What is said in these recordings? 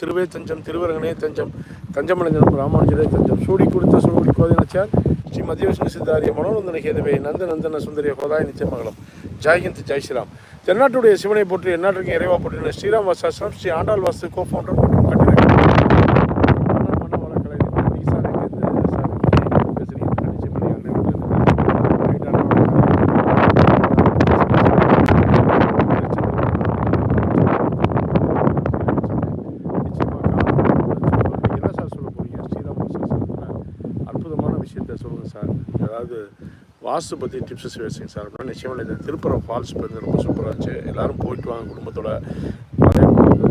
திருவே தஞ்சம் திருவரங்கனே தஞ்சம் தஞ்சமடைஞ்சம் ராமானுஜரே தஞ்சம். சூடி கொடுத்த சூடி கோதினச்சார் ஸ்ரீ மத்திய விஷ்ணு சித்தாரிய மனோநந்தன கேதவே நந்த நந்தன சுந்தரிய கோதாய நிச்சயமங்கலம். ஜெய்ஹிந்த் ஜெய் ஸ்ரீராம். தென்னாட்டுடைய சிவனை போற்றி எந்நாட்டுக்கு இறைவா போற்றின ஸ்ரீராம் வாசாஸ்திரம் ஸ்ரீ ஆண்டாள் வாசு கோ ஃபவுண்டர் மற்றும் கட்டிடக்கலை மன வளக்கலை நிறுவனம். ஈசா ரங்கேந்து சார் நீங்க பேசுறீங்க. கண்டிச்சு பண்ணி அண்ணன் வீட்டுல இருந்து. ரைட்டான என்ன சார் சொல்ல போறீங்க ஸ்ரீராம் வாஸ்து அற்புதமான விஷயத்த சொல்லுங்கள் சார். அதாவது வாஸ்து பற்றி டிப்ஸஸ் பேசுங்க சார். அப்படின்னா நிச்சயமாக இந்த திருப்புறம் ஃபால்ஸ் வந்து ரொம்ப சூப்பராக இருந்துச்சு. எல்லோரும் போயிட்டு வாங்க குடும்பத்தோட. நிறைய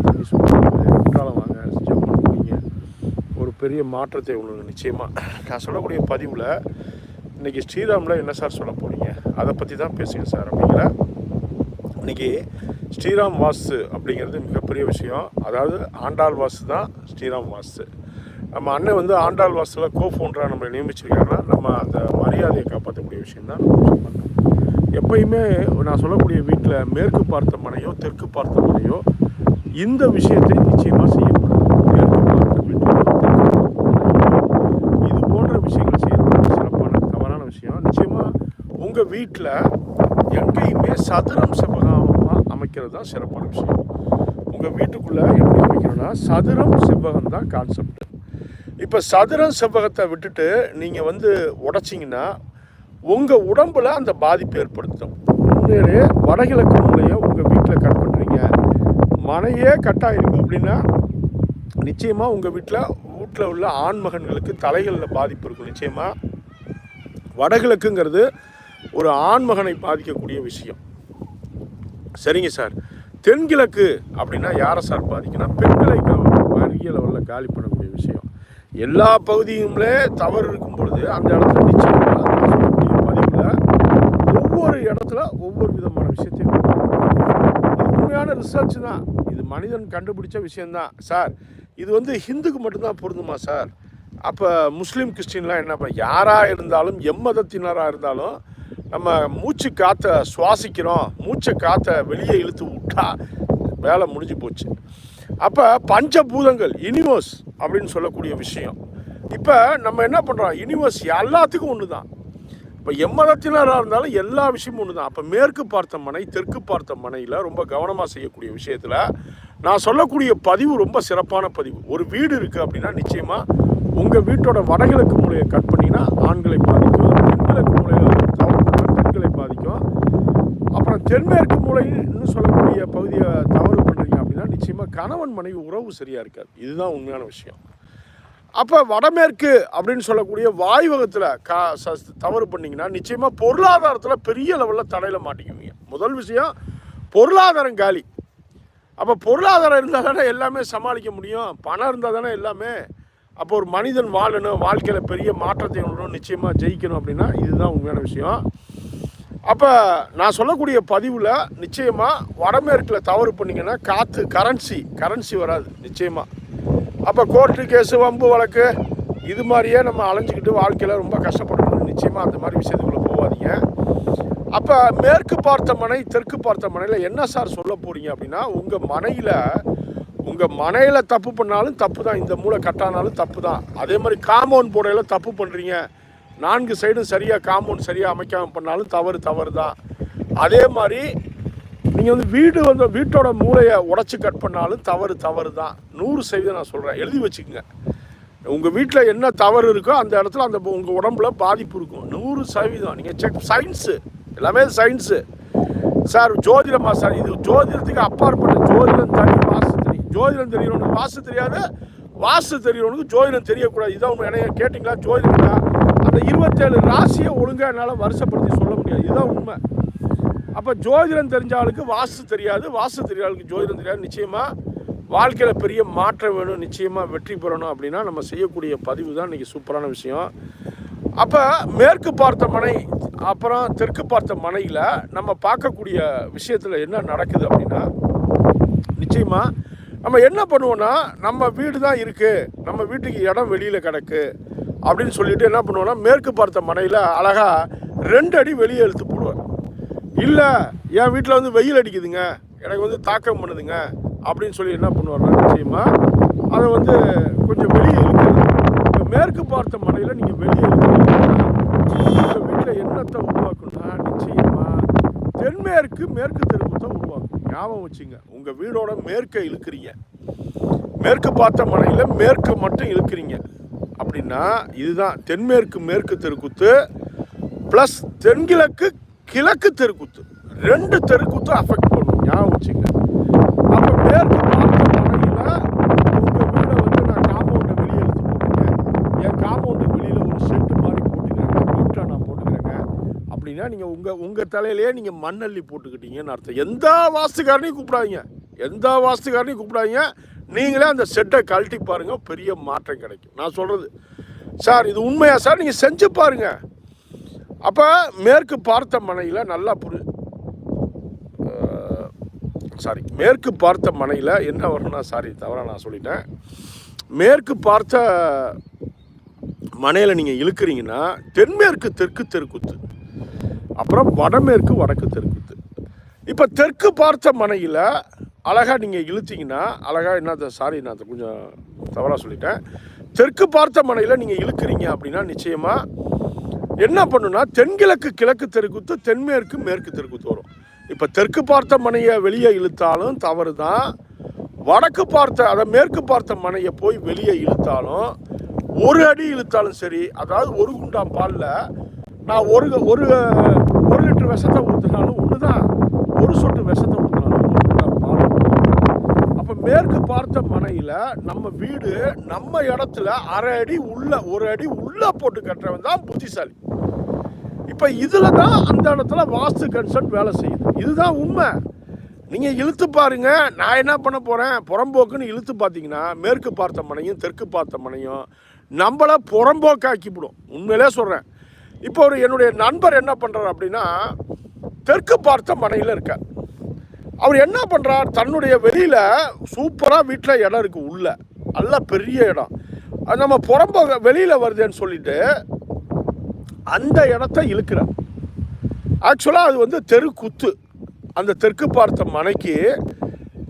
தண்ணி சூப்பராக குற்றாலம் வாங்க ஜம்மன் போய்ங்க ஒரு பெரிய மாற்றத்தை உங்களுக்கு நிச்சயமாக நான் சொல்லக்கூடிய பதிவில் இன்றைக்கி ஸ்ரீராமில் என்ன சார் சொல்ல போகிறீங்க அதை பற்றி தான் பேசுங்க சார் அப்படிங்கிற. இன்னைக்கு ஸ்ரீராம் வாஸ்து அப்படிங்கிறது மிகப்பெரிய விஷயம். அதாவது ஆண்டாள் வாஸ்து தான் ஸ்ரீராம் வாஸ்து. நம்ம அண்ணன் வந்து ஆண்டாள் வாஸ்துல கோ ஃபவுண்டராக நம்மளை நியமிச்சிருக்காங்கன்னா நம்ம அந்த மரியாதையை காப்பாற்றக்கூடிய விஷயந்தான் எப்பயுமே நான் சொல்லக்கூடிய வீட்டில் மேற்கு பார்த்த மனையோ தெற்கு பார்த்த மனையோ இந்த விஷயத்தை நிச்சயமாக செய்யக்கூடாது. மேற்கு பார்த்த இது போன்ற விஷயங்கள் செய்யறது சிறப்பான தவறான விஷயம். நிச்சயமாக உங்கள் வீட்டில் எங்கேயுமே சதுரம் செவ்வகமாக அமைக்கிறது தான் சிறப்பான விஷயம். உங்கள் வீட்டுக்குள்ளே எப்படி அமைக்கணும்னா சதுரம் செவ்வகம் தான் கான்செப்ட் இப்போ சதுரம் செவ்வகத்தை விட்டுட்டு நீங்கள் வந்து உடைச்சிங்கன்னா உங்கள் உடம்புல அந்த பாதிப்பு ஏற்படுத்தும். உண்மையிலே வடகிழக்கு மூலையை உங்கள் வீட்டில் கட் பண்ணுறீங்க மனையே கட் ஆகிருக்கு அப்படின்னா நிச்சயமாக உங்கள் வீட்டில் வீட்டில் உள்ள ஆண்மகன்களுக்கு தலைகளில் பாதிப்பு இருக்கும் நிச்சயமாக வடகிழக்குங்கிறது ஒரு ஆண்மகனை பாதிக்கக்கூடிய விஷயம். சரிங்க சார். தென்கிழக்கு அப்படின்னா யாரை சார் பாதிக்குன்னா பெண்களை பெரிய லெவலில் காலி பண்ணக்கூடிய விஷயம். எல்லா பகுதியுமே தவறு இருக்கும் பொழுது அந்த இடத்துல நிச்சயமாக பதிவில் ஒவ்வொரு இடத்துல ஒவ்வொரு விதமான விஷயத்தையும் உண்மையான ரிசர்ச் தான். இது மனிதன் கண்டுபிடிச்ச விஷயந்தான் சார் இது வந்து ஹிந்துக்கு மட்டும்தான் பொருந்துமா சார்? அப்போ முஸ்லீம் கிறிஸ்டின்லாம் என்ன யாராக இருந்தாலும் எம்மதத்தினராக இருந்தாலும் நம்ம மூச்சு காற்றை சுவாசிக்கிறோம். மூச்சை காற்றை வெளியே இழுத்து விட்டா வேலை முடிஞ்சு போச்சு. அப்போ பஞ்சபூதங்கள் யூனிவர்ஸ் அப்படின்னு சொல்லக்கூடிய விஷயம். இப்போ நம்ம என்ன பண்ணுறோம் யூனிவர்ஸ் எல்லாத்துக்கும் ஒன்று தான் இப்போ எம்மதத்தினராக இருந்தாலும் எல்லா விஷயமும் ஒன்று தான் அப்போ மேற்கு பார்த்த மனை தெற்கு பார்த்த மனையில் ரொம்ப கவனமாக செய்யக்கூடிய விஷயத்தில் நான் சொல்லக்கூடிய பதிவு ரொம்ப சிறப்பான பதிவு. ஒரு வீடு இருக்குது அப்படின்னா நிச்சயமாக உங்கள் வீட்டோட வடகிழக்கு மூலையை கட் பண்ணிங்கன்னா ஆண்களை பாதிக்கும் தென்கிழக்கு மூலையை தவறு பெண்களை பாதிக்கும். அப்புறம் தென்மேற்கு மூலைன்னு சொல்லக்கூடிய பகுதியை தவறு நிச்சயமாக கணவன் மனைவி உறவு சரியாக இருக்காது. இதுதான் உண்மையான விஷயம். அப்போ வடமேற்கு அப்படின்னு சொல்லக்கூடிய வாய்வகத்தில் கா ச தவறு பண்ணிங்கன்னா நிச்சயமாக பொருளாதாரத்தில் பெரிய லெவலில் தடையில் மாட்டிக்குவீங்க. முதல் விஷயம் பொருளாதாரம் காலி. அப்போ பொருளாதாரம் இருந்தால் தானே எல்லாமே சமாளிக்க முடியும். பணம் இருந்தால் தானே எல்லாமே. அப்போ ஒரு மனிதன் வாழணும் வாழ்க்கையில் பெரிய மாற்றத்தை உணரணும் நிச்சயமாக ஜெயிக்கணும் அப்படின்னா இதுதான் உண்மையான விஷயம். அப்போ நான் சொல்லக்கூடிய பதிவில் நிச்சயமாக வடமேற்கில் தவறு பண்ணிங்கன்னா காற்று கரன்சி கரன்சி வராது நிச்சயமாக அப்போ கோர்ட்டு கேஸு வம்பு வழக்கு இது மாதிரியே நம்ம அலைஞ்சிக்கிட்டு வாழ்க்கையில் ரொம்ப கஷ்டப்படணும். நிச்சயமாக அந்த மாதிரி விஷயத்துக்குள்ளே போகாதீங்க. அப்போ மேற்கு பார்த்த மனை தெற்கு பார்த்த மனையில் என்ன சார் சொல்ல போகிறீங்க அப்படின்னா உங்கள் மனையில் உங்கள் மனையில் தப்பு பண்ணாலும் தப்பு தான். இந்த மூளை கட்டானாலும் தப்பு தான். அதே மாதிரி காம்பவுண்ட் போடையில் தப்பு பண்ணுறீங்க நான்கு சைடும் சரியாக காம்பவுண்ட் சரியாக அமைக்காமல் பண்ணாலும் தவறு தவறு தான் அதே மாதிரி நீங்கள் வந்து வீடு வந்து வீட்டோட மூளையை உடச்சி கட் பண்ணாலும் தவறு தவறு தான் நூறு சதவீதம் நான் சொல்கிறேன் எழுதி வச்சுக்கோங்க. உங்கள் வீட்டில் என்ன தவறு இருக்கோ அந்த இடத்துல அந்த உங்கள் உடம்புல பாதிப்பு இருக்கும். நூறு சதவீதம். நீங்கள் செக் சயின்ஸு எல்லாமே சயின்ஸு சார் ஜோதிடமா சார் இது ஜோதிடத்துக்கு அப்பாற்பட்ட ஜோதிடம் தனி வாசு தெரியும் ஜோதிடம் தெரியறவனுக்கு வாஸ்து தெரியாது. வாஸ்து தெரியறவனுக்கு ஜோதிடம் தெரியக்கூடாது. இதான் உண்மை. என்ன கேட்டிங்களா? தான் அந்த இருபத்தேழு ராசியை ஒழுங்காக என்னால் வருஷப்படுத்தி சொல்ல முடியாது. இதுதான் உண்மை. அப்போ ஜோதிடம் தெரிஞ்ச ஆளுக்கு வாஸ்து தெரியாது. வாஸ்து தெரிஞ்ச ஆளுக்கு ஜோதிடம் தெரியாது. நிச்சயமாக வாழ்க்கையில் பெரிய மாற்றம் வேணும். நிச்சயமாக வெற்றி பெறணும் அப்படின்னா நம்ம செய்யக்கூடிய பதிவு தான் இன்றைக்கி சூப்பரான விஷயம். அப்போ மேற்கு பார்த்த மனை அப்புறம் தெற்கு பார்த்த மனையில் நம்ம பார்க்கக்கூடிய விஷயத்தில் என்ன நடக்குது அப்படின்னா நிச்சயமாக நம்ம என்ன பண்ணுவோன்னா நம்ம வீடு தான் இருக்குது நம்ம வீட்டுக்கு இடம் வெளியில் கிடக்கு. அப்படின்னு சொல்லிட்டு என்ன பண்ணுவோன்னா மேற்கு பார்த்த மனையில் அழகாக ரெண்டு அடி வெளியே இழுத்து போடுவார். இல்லை என் வீட்டில் வந்து வெயில் அடிக்குதுங்க. எனக்கு வந்து தாக்கம் பண்ணுதுங்க. அப்படின்னு சொல்லி என்ன பண்ணுவார்னா நிச்சயமாக அதை வந்து கொஞ்சம் வெளியே இழுக்கிறது. இப்போ மேற்கு பார்த்த மனையில் நீங்கள் வெளியே இழுக்கிறீங்கன்னா வீட்டில் என்னத்தை உருவாக்கணும்னா நிச்சயமாக தென்மேற்கு மேற்கு தெருக்குத்தை உருவாக்கும். ஞாபகம் வச்சுங்க உங்கள் வீடோட மேற்கை இழுக்கிறீங்க. மேற்கு பார்த்த மனையில் மேற்கு மட்டும் இழுக்கிறீங்க. அப்படின்னா இதுதான் தென்மேற்கு மேற்கு தெருக்குத்து ப்ளஸ் தென்கிழக்கு கிழக்கு தெருக்குத்து. ரெண்டு தெருக்குத்து அஃபெக்ட் பண்ணும். ஞாபகம் வச்சுங்க. அப்போ மேற்கு பார்த்த உங்கள் வீடை வந்து நான் காம்பவுண்டை வெளியே எடுத்து என் காம்பவுண்டு வெளியில் ஒரு செட்டு மாதிரி போட்டுக்கிறேன் வீட்டை நான் போட்டுக்கிறேங்க. அப்படின்னா நீங்கள் உங்கள் உங்கள் தலையிலேயே நீங்கள் மண்ணள்ளி போட்டுக்கிட்டீங்கன்னு அர்த்தம். எந்த வாஸ்துக்காரனையும் கூப்பிடாதீங்க. எந்த வாஸ்துக்காரனையும் கூப்பிடாதீங்க. நீங்களே அந்த செட்டை கழட்டி பாருங்கள் பெரிய மாற்றம் கிடைக்கும். நான் சொல்கிறது சார் இது உண்மையா சார்? நீங்கள் செஞ்சு பாருங்கள் அப்போ மேற்கு பார்த்த மனையில் நல்லா புரி சாரி மேற்கு பார்த்த மனையில் என்ன வரும்னா சாரி தவறாக நான் சொல்லிட்டேன். மேற்கு பார்த்த மனையில் நீங்கள் இழுக்கிறீங்கன்னா தென்மேற்கு தெற்கு தெருக்குத்து. அப்புறம் வடமேற்கு வடக்கு தெருக்குத்து. இப்போ தெற்கு பார்த்த மனையில் அழகாக நீங்கள் இழுத்தீங்கன்னா அழகாக என்ன சாரி நான் அதை கொஞ்சம் தவறாக சொல்லிட்டேன். தெற்கு பார்த்த மனையில் நீங்கள் இழுக்கிறீங்க அப்படின்னா நிச்சயமாக என்ன பண்ணுன்னா தென்கிழக்கு கிழக்கு தெருக்குத்து தென்மேற்கு மேற்கு தெருக்குத்து வரும். இப்போ தெற்கு பார்த்த மனையை வெளியே இழுத்தாலும் தவறு தான் வடக்கு பார்த்த அதை மேற்கு பார்த்த மனையை போய் வெளியே இழுத்தாலும் ஒரு அடி இழுத்தாலும் சரி அதாவது ஒரு குண்டாம் பாலில் நான் ஒரு ஒரு ஒரு லிட்டர் விஷத்தை ஊற்றினாலும் ஒன்று தான் ஒரு சொட்டு விஷத்தை ஊற்று ஒரு குண்டாம் பால் அப்போ மேற்கு மனையில் நம்ம வீடு நம்ம இடத்துல அரை அடி உள்ள ஒரு அடி உள்ள போட்டு கட்டுறவன் தான் புத்திசாலி. இப்போ இதில் தான் அந்த இடத்துல வாஸ்து கன்சர்ன் வேலை செய்யுது. இதுதான் உண்மை. நீங்கள் இழுத்து பாருங்க. நான் என்ன பண்ண போகிறேன் புறம்போக்குன்னு இழுத்து பார்த்தீங்கன்னா மேற்கு பார்த்த மனையும் தெற்கு பார்த்த மனையும் நம்மளை புறம்போக்காக்கிவிடும் உண்மையிலே சொல்கிறேன் இப்போ ஒரு என்னுடைய நண்பர் என்ன பண்ணுறார் அப்படின்னா தெற்கு பார்த்த மனையில் இருக்கார். அவர் என்ன பண்ணுறார் தன்னுடைய வெளியில் சூப்பராக வீட்டில் இடம் இருக்குது உள்ள. நல்ல பெரிய இடம். அது நம்ம புறம்ப வெளியில் வருதுன்னு சொல்லிட்டு அந்த இடத்த இழுக்கிறார். ஆக்சுவலாக அது வந்து தெருக்குத்து அந்த தெற்கு பார்த்த மனைக்கு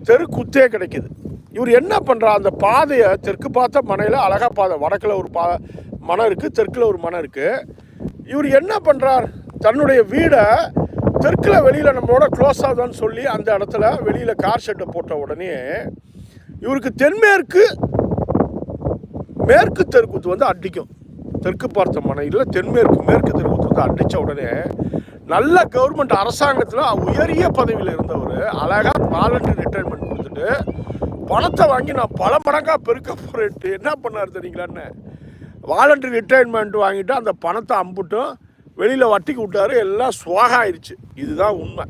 தெருக்குத்தே கிடைக்குது. இவர் என்ன பண்ணுறா அந்த பாதையை தெற்கு பார்த்த மனையில் அழகா பாதை வடக்கில் ஒரு பா மனம் இருக்குது தெற்கில் ஒரு மனம் இருக்குது இவர் என்ன பண்ணுறார் தன்னுடைய வீடை தெற்கில் வெளியில் நம்மளோட க்ளோஸ் ஆகுதான்னு சொல்லி அந்த இடத்துல வெளியில் கார் ஷெட்டை போட்ட உடனே இவருக்கு தென்மேற்கு மேற்கு தெருக்குத்து வந்து அடிக்கும். தெற்கு பார்த்த மனையில் தென்மேற்கு மேற்கு தெருக்குத்து வந்து அடித்த உடனே நல்ல கவர்மெண்ட் அரசாங்கத்தில் உயரிய பதவியில் இருந்தவர் அழகாக வாலண்டரி ரிட்டைர்மெண்ட் கொடுத்துட்டு பணத்தை வாங்கி நான் பல மடங்காக பெருக்க போகிறேன்ட்டு என்ன பண்ணார் தெரியுங்களான்னு வாலண்டரி ரிட்டைர்மெண்ட் வாங்கிட்டு அந்த பணத்தை அம்புட்டும் வெளியில் வட்டிக்கு விட்டாரு எல்லாம் சுவாக ஆயிடுச்சு. இதுதான் உண்மை.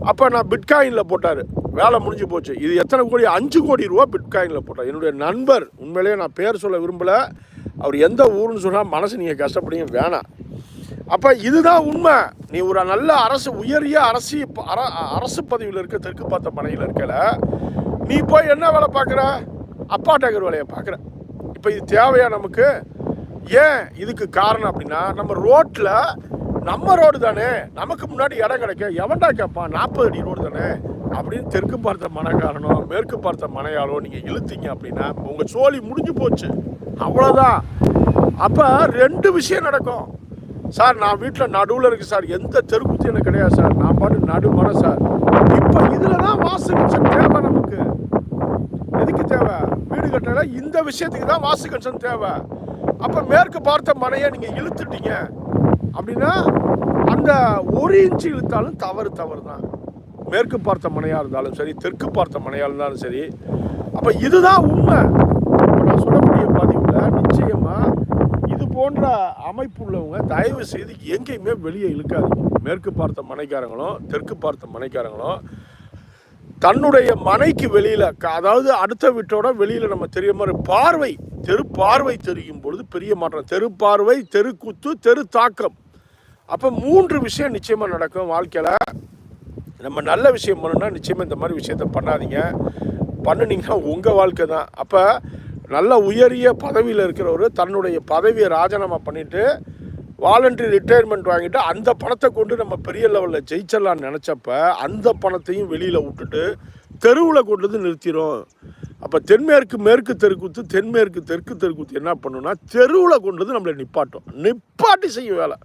அப்போ நான் பிட்காயினில் போட்டார். வேலை முடிஞ்சு போச்சு. இது எத்தனை கோடி? அஞ்சு கோடி ரூபா பிட்காயினில் போட்டார். என்னுடைய நண்பர் உண்மையிலேயே நான் பேர் சொல்ல விரும்பலை. அவர் எந்த ஊருன்னு சொன்னால் மனசு நீங்கள் கஷ்டப்படுங்க வேணாம். அப்போ இதுதான் உண்மை. நீ ஒரு நல்ல அரசு உயரிய அரசு அர- அரசு பதவியில் இருக்க தெற்கு பார்த்த மனையில் இருக்கல நீ போய் என்ன வேலை பார்க்குற? அப்பா டேக்கர் வேலையை பார்க்குற. இப்போ இது தேவையா நமக்கு? ஏன் இதுக்கு காரணம் அப்படின்னா நம்ம ரோட்டில் நம்ம ரோடு தானே நமக்கு முன்னாடி இடம் கிடைக்க எவன்டா கேட்பான் நாற்பது அடி ரோடு தானே அப்படின்னு தெற்கு பார்த்த மனைக்காரனோ மேற்கு பார்த்த மனையாலோ நீங்கள் இழுத்தீங்க அப்படின்னா உங்கள் சோழி முடிஞ்சு போச்சு. அவ்வளோதான் அப்போ ரெண்டு விஷயம் நடக்கும். சார் நான் வீட்டில் நடுவில் இருக்கு சார். எந்த தெருக்குத்தி எனக்கு கிடையாது சார். நான் பாட்டு நடுமர சார். இப்போ இதில் தான் வாசு கன்சன் தேவை நமக்கு. எதுக்கு தேவை? வீடு கட்டல இந்த விஷயத்துக்கு தான் வாசு கன்சன் தேவை. அப்போ மேற்கு பார்த்த மனையை நீங்கள் இழுத்துட்டீங்க அப்படின்னா அந்த ஒரு இன்ச்சு இழுத்தாலும் தவறு தவறு தான் மேற்கு பார்த்த மனையாக இருந்தாலும் சரி தெற்கு பார்த்த மனையாக இருந்தாலும் சரி. அப்போ இதுதான் உண்மை. நான் சொல்லக்கூடிய பதிவில் நிச்சயமாக இது போன்ற அமைப்பு உள்ளவங்க தயவு செய்து எங்கேயுமே வெளியே இழுக்காது மேற்கு பார்த்த மனைக்காரங்களும் தெற்கு பார்த்த மனைக்காரங்களும் தன்னுடைய மனைக்கு வெளியில் அதாவது அடுத்த வீட்டோட வெளியில் நம்ம தெரிய மாதிரி பார்வை தெரு பார்வை தெரியும் பொழுது பெரிய மாற்றம். தெரு பார்வை தெருக்குத்து தெரு தாக்கம். அப்போ மூன்று விஷயம் நிச்சயமாக நடக்கும் வாழ்க்கையில். நம்ம நல்ல விஷயம் பண்ணணும்னா நிச்சயமாக இந்த மாதிரி விஷயத்த பண்ணாதீங்க. பண்ணுனீங்கன்னா உங்கள் வாழ்க்கை தான். அப்போ நல்ல உயரிய பதவியில் இருக்கிறவர் தன்னுடைய பதவியை ராஜினாமா பண்ணிவிட்டு வாலண்டரி ரிட்டையர்மெண்ட் வாங்கிட்டு அந்த பணத்தை கொண்டு நம்ம பெரிய லெவலில் ஜெயிச்சிடலான்னு நினச்சப்ப அந்த பணத்தையும் வெளியில் விட்டுட்டு தெருவில் கொண்டு வந்து நிறுத்திடும் அப்போ தென்மேற்கு மேற்கு தெருக்கூத்து தென்மேற்கு தெற்கு தெருக்கூத்து என்ன பண்ணுன்னா தெருவில் கொண்டு வந்து நம்மளை நிப்பாட்டும். நிப்பாட்டி செய்ய வேலை.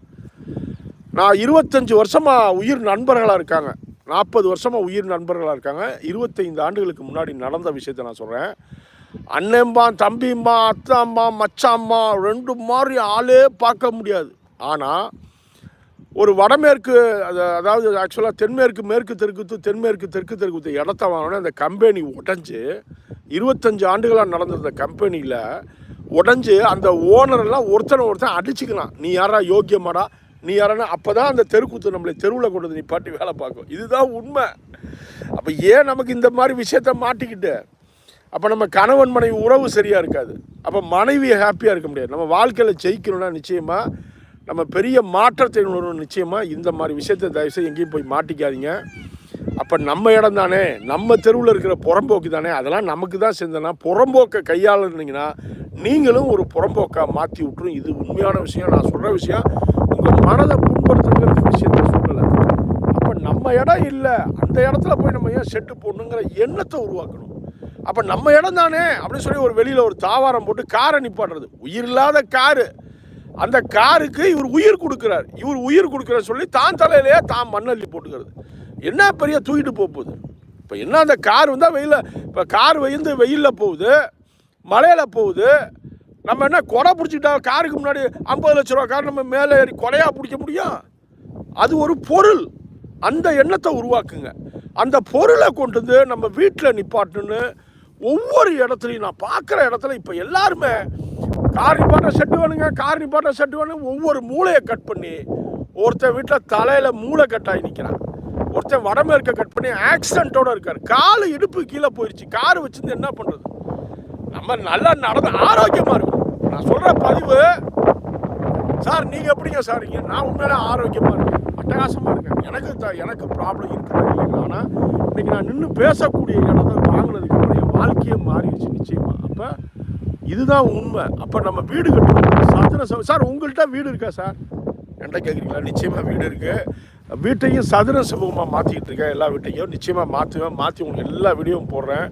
நான் இருபத்தஞ்சி வருஷமாக உயிர் நண்பர்களாக இருக்காங்க. நாற்பது வருஷமாக உயிர் நண்பர்களாக இருக்காங்க. இருபத்தைந்து ஆண்டுகளுக்கு முன்னாடி நடந்த விஷயத்தை நான் சொல்கிறேன் அண்ணம்மா தம்பிம்மா அத்தாம்மா மச்சாம்மா ரெண்டு மாதிரி ஆளே பார்க்க முடியாது. ஆனால் ஒரு வடமேற்கு அதாவது ஆக்சுவலாக தென்மேற்கு மேற்கு தெற்குத்து தென்மேற்கு தெற்கு தெற்குத்து இடத்த வாங்கினோடனே அந்த கம்பெனி உடஞ்சி இருபத்தஞ்சு ஆண்டுகளாக நடந்த கம்பெனியில் உடஞ்சி அந்த ஓனரெல்லாம் ஒருத்தனை ஒருத்தன் அடிச்சுக்கலாம் நீ யாரா? யோக்கியமாடா? நீ யாரனா? அப்போ தான் அந்த தெருக்கூத்து நம்மளை தெருவில் கொண்டு வந்து பாட்டி வேலை பார்க்கும். இதுதான் உண்மை. அப்போ ஏன் நமக்கு இந்த மாதிரி விஷயத்த மாட்டிக்கிட்டு? அப்போ நம்ம கணவன் மனைவி உறவு சரியாக இருக்காது. அப்போ மனைவி ஹாப்பியாக இருக்க முடியாது. நம்ம வாழ்க்கையில் ஜெயிக்கணும்னா நிச்சயமாக நம்ம பெரிய மாற்றத்தை உணர்வு நிச்சயமாக இந்த மாதிரி விஷயத்தை தயவுசெய்து எங்கேயும் போய் மாட்டிக்காதீங்க. அப்போ நம்ம இடம் தானே. நம்ம தெருவில் இருக்கிற புறம்போக்கு தானே. அதெல்லாம் நமக்கு தான் செஞ்சனா புறம்போக்கை கையாளுனீங்கன்னா நீங்களும் ஒரு புறம்போக்காக மாற்றி விட்டுரும். இது உண்மையான விஷயம். நான் சொல்கிற விஷயம் உங்கள் மனதை புண்படுத்துங்கிற விஷயத்த சொல்லலை. அப்போ நம்ம இடம் இல்லை. அந்த இடத்துல போய் நம்ம ஏன் செட்டு போடணுங்கிற எண்ணத்தை உருவாக்கணும். அப்போ நம்ம இடம் தானே அப்படின்னு சொல்லி ஒரு வெளியில் ஒரு தாவாரம் போட்டு காரை நிப்பாடுறது உயிர் இல்லாத காரு. அந்த காருக்கு இவர் உயிர் கொடுக்குறார். இவர் உயிர் கொடுக்குற சொல்லி தான் தலையிலேயே தான் மண்ணள்ளி போட்டுக்கிறது. என்ன பெரிய தூக்கிட்டு போகுது? இப்போ என்ன அந்த கார் வந்தால் வெயிலில் இப்போ கார் வந்து வெயிலில் போகுது மழையில் போகுது. நம்ம என்ன கொடை பிடிச்சிட்டா காருக்கு முன்னாடி ஐம்பது லட்ச ரூபா கார் நம்ம மேலே ஏறி கொடையாக பிடிக்க முடியும்? அது ஒரு பொருள். அந்த எண்ணத்தை உருவாக்குங்க. அந்த பொருளை கொண்டு வந்து நம்ம வீட்டில் நிப்பாட்டுன்னு ஒவ்வொரு இடத்துலையும் நான் பார்க்குற இடத்துல இப்போ எல்லாருமே கார் நிப்பாட்ட செட்டு வேணுங்க கார் நிப்பாட்ட செட்டு வேணும் ஒவ்வொரு மூளையை கட் பண்ணி ஒருத்தன் வீட்டில் தலையில் மூளை கட்டாகி நிற்கிறான் ஒருத்தன் வடமேற்க கட் பண்ணி ஆக்சிடென்ட்டோடு இருக்கார். காலு இடுப்பு கீழே போயிடுச்சு கார் வச்சுருந்து என்ன பண்ணுறது நம்ம நல்லா நடந்து ஆரோக்கியமாக இருக்கும் நான் சொல்கிற பதிவு சார் நீங்கள் எப்படிங்க சார் நான் உண்மையிலே ஆரோக்கியமாக இருக்கேன். அட்டகாசமாக இருக்கேன். எனக்கு த எனக்கு ப்ராப்ளம் இருக்கிறது இல்லைங்க ஆனால் இன்னைக்கு நான் நின்று பேசக்கூடிய இடத்த வாங்கினதுக்கு அப்புறம் என் வாழ்க்கையே மாறிடுச்சு நிச்சயமாக அப்போ இதுதான் உண்மை. அப்போ நம்ம வீடு கட்டணும். சதுர சார் உங்கள்கிட்ட வீடு இருக்கா சார்? என்கிட்ட கேட்குறீங்களா நிச்சயமாக வீடு இருக்குது வீட்டையும் சதுர சமூகமாக மாற்றிக்கிட்டு இருக்கேன். எல்லா வீட்டையும் நிச்சயமாக மாற்றுவேன் மாற்றி உங்களுக்கு எல்லா வீடியோவும் போடுறேன்.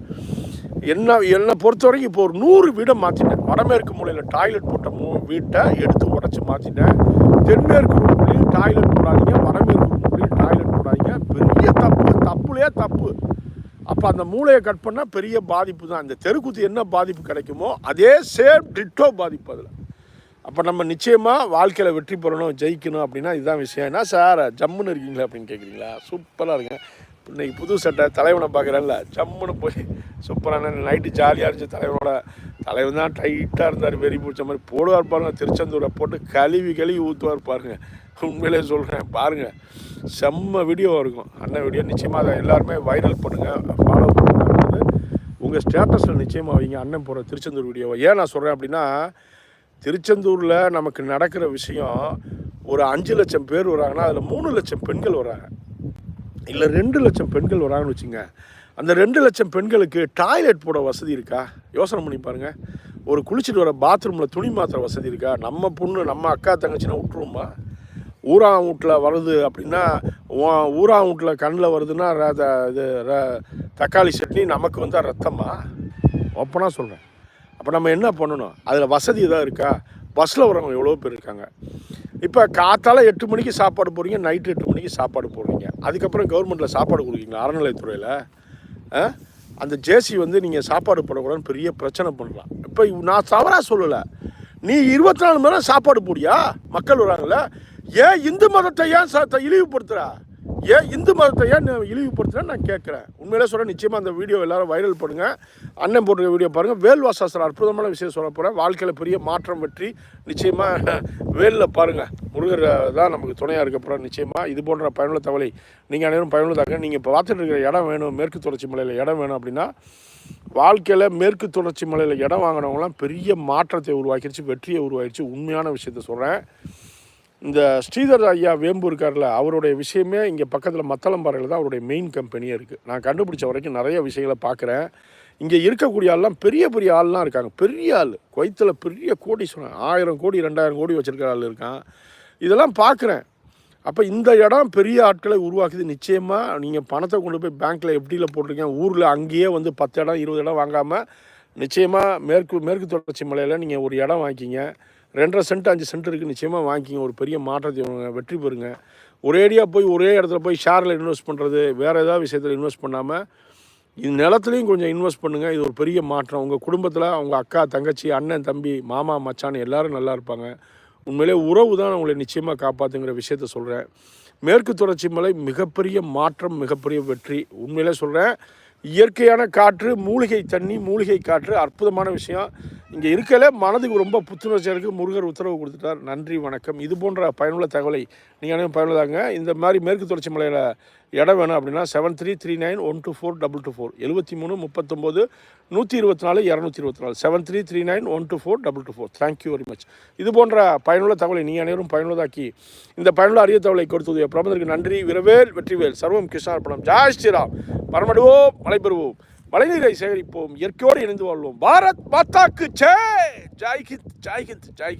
என்ன என்னை பொறுத்த வரைக்கும் இப்போ ஒரு நூறு வீடை மாற்றிட்டேன் வடமேற்கு மூலையில் டாய்லெட் போட்ட மூ வீட்டை எடுத்து உடச்சி மாற்றிட்டேன் தென்மேற்கு மூலையில் டாய்லெட் போடாதீங்க. வடமேற்கு மூலையில் டாய்லெட் போடாதீங்க. பெரிய தப்பு. தப்புலையே தப்பு. அப்போ அந்த மூளையை கட் பண்ணால் பெரிய பாதிப்பு தான். இந்த தெருக்குத்து என்ன பாதிப்பு கிடைக்குமோ அதே சேம் டிட்டோ பாதிப்பு அதில். அப்போ நம்ம நிச்சயமாக வாழ்க்கையில் வெற்றி பெறணும் ஜெயிக்கணும் அப்படின்னா இதுதான் விஷயம். என்ன சார் ஜம்முன்னு இருக்கீங்களா அப்படின்னு கேட்குறீங்களா சூப்பராக இருக்குங்க. இன்னைக்கு புது சட்டை தலைவனை பார்க்குறேன்ல. ஜம்முன்னு போய் சூப்பரான நைட்டு ஜாலியாக இருந்துச்சு தலைவனோட. தலைவன் தான் டைட்டாக இருந்தார் வெறி பிடிச்ச மாதிரி போடுவார் பாருங்கள் திருச்செந்தூரை போட்டு கழுவி கழுவி ஊற்றுவார் பாருங்கள் உண்மையிலே சொல்கிறேன் பாருங்கள் செம்ம வீடியோ இருக்கும். அண்ணன் வீடியோ நிச்சயமாக அதை எல்லாருமே வைரல் பண்ணுங்கள் ஃபாலோ பண்ணுங்கள் உங்கள் ஸ்டேட்டஸில் நிச்சயமாக வைங்க அண்ணன் போகிற திருச்செந்தூர் வீடியோவை ஏன் நான் சொல்கிறேன் அப்படின்னா திருச்செந்தூரில் நமக்கு நடக்கிற விஷயம் ஒரு அஞ்சு லட்சம் பேர் வராங்கன்னா அதில் மூணு லட்சம் பெண்கள் வராங்க. இல்லை ரெண்டு லட்சம் பெண்கள் வராங்கன்னு வச்சுங்க. அந்த ரெண்டு லட்சம் பெண்களுக்கு டாய்லெட் போட வசதி இருக்கா? யோசனை பண்ணி பாருங்கள் ஒரு குளிச்சுட்டு வர பாத்ரூமில் துணி மாத்திர வசதி இருக்கா? நம்ம பொண்ணு நம்ம அக்கா தங்கச்சினா விட்டுருவோமா? ஊரா வீட்டில் வருது அப்படின்னா ஊரா வீட்டில் கண்ணில் வருதுன்னா ர- த- இது ர- தக்காளி சட்னி நமக்கு வந்தால் ரத்தமா? ஓப்பனாக சொல்கிறேன் அப்போ நம்ம என்ன பண்ணணும்? அதில் வசதி எதாவது இருக்கா? பஸ்ஸில் வரவங்க எவ்வளோ பேர் இருக்காங்க? இப்போ காத்தால் எட்டு மணிக்கு சாப்பாடு போடுறீங்க நைட்டு எட்டு மணிக்கு சாப்பாடு போடுறீங்க. அதுக்கப்புறம் கவர்மெண்ட்டில் சாப்பாடு கொடுக்குறீங்களா? அறநிலையத்துறையில்? அந்த ஜேசி வந்து நீங்கள் சாப்பாடு போடக்கூடாதுன்னு பெரிய பிரச்சனை பண்ணலாம். இப்போ நான் தவறாக சொல்லலை. நீ இருபத்தி நாலு மணி நேரம் சாப்பாடு போடியா? மக்கள் வராங்கல்ல? ஏன் இந்து மதத்தை ஏன் இழிவுபடுத்துகிறா ஏன் இந்து மதத்தை ஏன் இழிவுபடுத்தினா நான் கேட்குறேன். உண்மையிலே சொல்கிறேன் நிச்சயமாக அந்த வீடியோ எல்லாரும் வைரல் பண்ணுங்க அண்ணன் போட்டிருக்க வீடியோ பாருங்கள் வேல்வாசாஸ்திரம் அற்புதமான விஷயம் சொல்ல போகிறேன் வாழ்க்கையில் பெரிய மாற்றம் வெற்றி நிச்சயமாக வேலில் பாருங்கள் முருகர் தான் நமக்கு துணையாக இருக்க போகிறோம் நிச்சயமாக இது போன்ற பயனுள்ள தகவலை நீங்கள் அனைவரும் பயனுள்ளதாக நீங்கள் இப்போ பார்த்துட்டு இருக்கிற இடம் வேணும் மேற்கு தொடர்ச்சி மலையில் இடம் வேணும் அப்படின்னா வாழ்க்கையில் மேற்கு தொடர்ச்சி மலையில் இடம் வாங்கினவங்களாம் பெரிய மாற்றத்தை உருவாக்கிடுச்சு வெற்றியை உருவாக்கிடுச்சு உண்மையான விஷயத்த சொல்கிறேன் இந்த ஸ்ரீதர் ஐயா வேம்பு இருக்கார்ல அவருடைய விஷயமே இங்கே பக்கத்தில் மத்தளம்பாறையில் தான் அவருடைய மெயின் கம்பெனியே இருக்குது நான் கண்டுபிடிச்ச வரைக்கும் நிறைய விஷயங்களை பார்க்குறேன் இங்கே இருக்கக்கூடிய ஆள்லாம் பெரிய பெரிய ஆள்லாம் இருக்காங்க. பெரிய ஆள். குவைத்தில் பெரிய கோடி சொன்னேன் ஆயிரம் கோடி ரெண்டாயிரம் கோடி வச்சுருக்கிற ஆள் இருக்கான். இதெல்லாம் பார்க்குறேன் அப்போ இந்த இடம் பெரிய ஆட்களை உருவாக்குது. நிச்சயமாக நீங்கள் பணத்தை கொண்டு போய் பேங்க்கில் எப்படியில் போட்டிருக்கீங்க. ஊரில் அங்கேயே வந்து பத்து இடம் இருபது இடம் வாங்காமல் நிச்சயமாக மேற்கு மேற்கு தொடர்ச்சி மலையில் நீங்கள் ஒரு இடம் வாங்கிக்கிங்க. ரெண்டரை சென்ட் அஞ்சு சென்ட் இருக்குது நிச்சயமாக வாங்கிக்கிங்க. ஒரு பெரிய மாற்றத்தை வெற்றி பெறுங்க. ஒரேடியாக போய் ஒரே இடத்துல போய் ஷேரில் இன்வெஸ்ட் பண்ணுறது வேறு ஏதாவது விஷயத்தில் இன்வெஸ்ட் பண்ணாமல் இது நிலத்துலையும் கொஞ்சம் இன்வெஸ்ட் பண்ணுங்கள் இது ஒரு பெரிய மாற்றம். உங்கள் குடும்பத்தில் அவங்க அக்கா தங்கச்சி அண்ணன் தம்பி மாமா மச்சான் எல்லோரும் நல்லா இருப்பாங்க. உண்மையிலே உறவு தான் உங்களை நிச்சயமாக காப்பாற்றுங்கிற விஷயத்த சொல்கிறேன் மேற்கு தொடர்ச்சி மலை மிகப்பெரிய மாற்றம் மிகப்பெரிய வெற்றி. உண்மையிலே சொல்கிறேன் இயற்கையான காற்று மூலிகை தண்ணி மூலிகை காற்று அற்புதமான விஷயம். இங்கே இருக்கல மனதுக்கு ரொம்ப புத்துணர்ச்சியாக இருக்குது முருகர் உத்தரவு கொடுத்துட்டார். நன்றி வணக்கம். இது போன்ற பயனுள்ள தகவலை நீங்கள் அனைவரும் பயனுள்ளதாங்க. இந்த மாதிரி மேற்கு தொடர்ச்சி மலையில் இடம் வேணும் அப்படின்னா seven three three nine one two four double two four எழுபத்தி மூணு முப்பத்தொம்போது நூற்றி இருபத்தி நாலு இரநூத்தி இருபத்தி நாலு. Seven three three nine one two four double two four thank you very much இது போன்ற பயனுள்ள தகவலை நீங்கள் அனைவரும் பயனுள்ளதாக்கி இந்த பயனுள்ள அரிய தகவலை கொடுத்தது பிரபந்தருக்கு நன்றி. விரவேல் வெற்றிவேல். சர்வம் கிருஷ்ணார்ப்பணம் ஜாய் ஸ்ரீராம். பரமடுவோம். மலை பெறுவோம் மழைநீரை சேகரிப்போம் இயற்கையோடு இணைந்து வாழ்வோம். பாரத் மாதாக்கு ஜெய்! ஜாய் ஹிந்த் ஜாய்ஹிந்த். ஜாய்